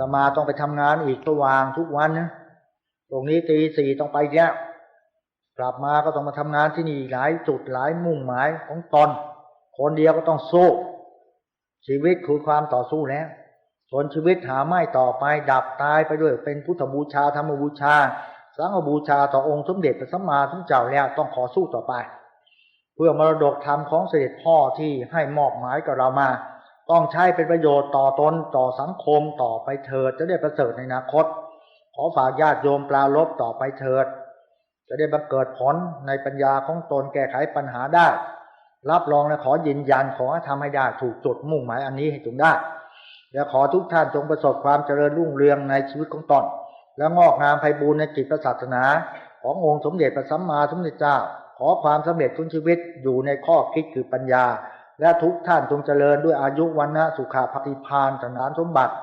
ตมาต้องไปทำงานอีกระหว่างทุกวันนะตรงนี้ตีสี่ต้องไปเนี่ยกลับมาก็ต้องมาทำงานที่นี่หลายจุดหลายมุ่งหมายของตนคนเดียวก็ต้องสู้ ชีวิตคือความต่อสู้แล้วส่วนชีวิตหาไม่ต่อไปดับตายไปด้วยเป็นพุทธบูชาธรรมบูชา สังฆบูชาต่อองค์สมเด็จพระสัมมาสัมพุทธเจ้าแล้วต้องขอสู้ต่อไป เพื่อมรดกธรรมของเสด็จพ่อที่ให้มอบหมายกับเรามา ต้องใช้เป็นประโยชน์ต่อตนต่อสังคมต่อไปเถิด จะได้ประเสริฐในอนาคต ขอฝากญาติโยมปลาลบต่อไปเถิด จะได้บังเกิดผลในปัญญาของตนแก้ไขปัญหาได้ รับรองและขอยืนยันขอให้ทำให้ได้ถูกจุดมุ่งหมายอันนี้ให้จงได้และขอทุกท่านจงประสบความเจริญรุ่งเรืองในชีวิตของตนและงอกงามไพบูรณ์ในจิตศาสนา ขององค์สมเด็จพระสัมมาสัมพุทธเจ้า ขอความสำเร็จทุนชีวิตอยู่ในข้อคิดคือปัญญา และทุกท่านจงเจริญด้วยอายุวันนะสุขาภติพานสนานสมบัติ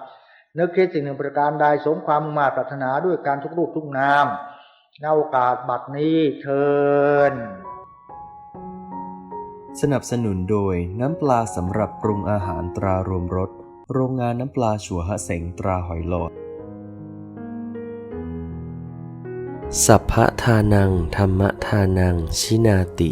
นึกคิดสิ่งหนึ่งประการใดสมความมุ่งมาปรารถนาด้วยการทุกรูปทุกนามในโอกาสบัดนี้เชิญ สนับสนุนโดยน้ำปลาสำหรับปรุงอาหารตรารวมรสโรงงานน้ำปลาชัวฮะเสงตราหอยหลอด สัพพะทานัง ธรรมทานัง ชินาติ